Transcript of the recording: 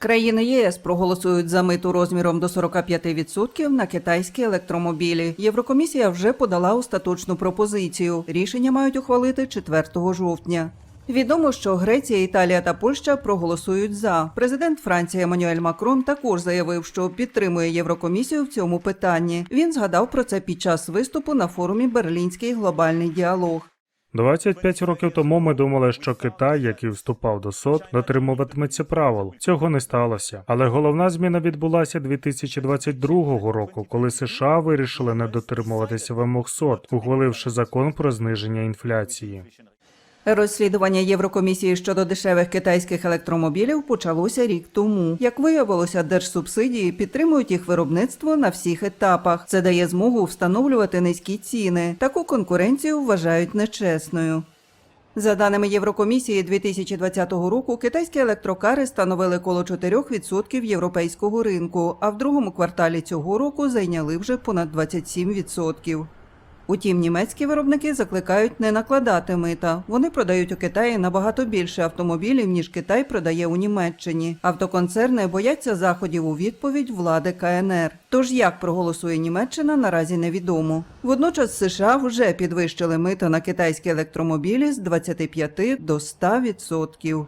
Країни ЄС проголосують за миту розміром до 45% на китайські електромобілі. Єврокомісія вже подала остаточну пропозицію. Рішення мають ухвалити 4 жовтня. Відомо, що Греція, Італія та Польща проголосують за. Президент Франції Еммануель Макрон також заявив, що підтримує Єврокомісію в цьому питанні. Він згадав про це під час виступу на форумі Берлінський глобальний діалог. 25 років тому ми думали, що Китай, який вступав до СОТ, дотримуватиметься правил. Цього не сталося. Але головна зміна відбулася 2022 року, коли США вирішили не дотримуватися вимог СОТ, ухваливши закон про зниження інфляції. Розслідування Єврокомісії щодо дешевих китайських електромобілів почалося рік тому. Як виявилося, держсубсидії підтримують їх виробництво на всіх етапах. Це дає змогу встановлювати низькі ціни. Таку конкуренцію вважають нечесною. За даними Єврокомісії 2020 року, китайські електрокари становили коло 4% європейського ринку, а в другому кварталі цього року зайняли вже понад 27%. Утім, німецькі виробники закликають не накладати мита. Вони продають у Китаї набагато більше автомобілів, ніж Китай продає у Німеччині. Автоконцерни бояться заходів у відповідь влади КНР. Тож як проголосує Німеччина, наразі невідомо. Водночас США вже підвищили мита на китайські електромобілі з 25 до 100%.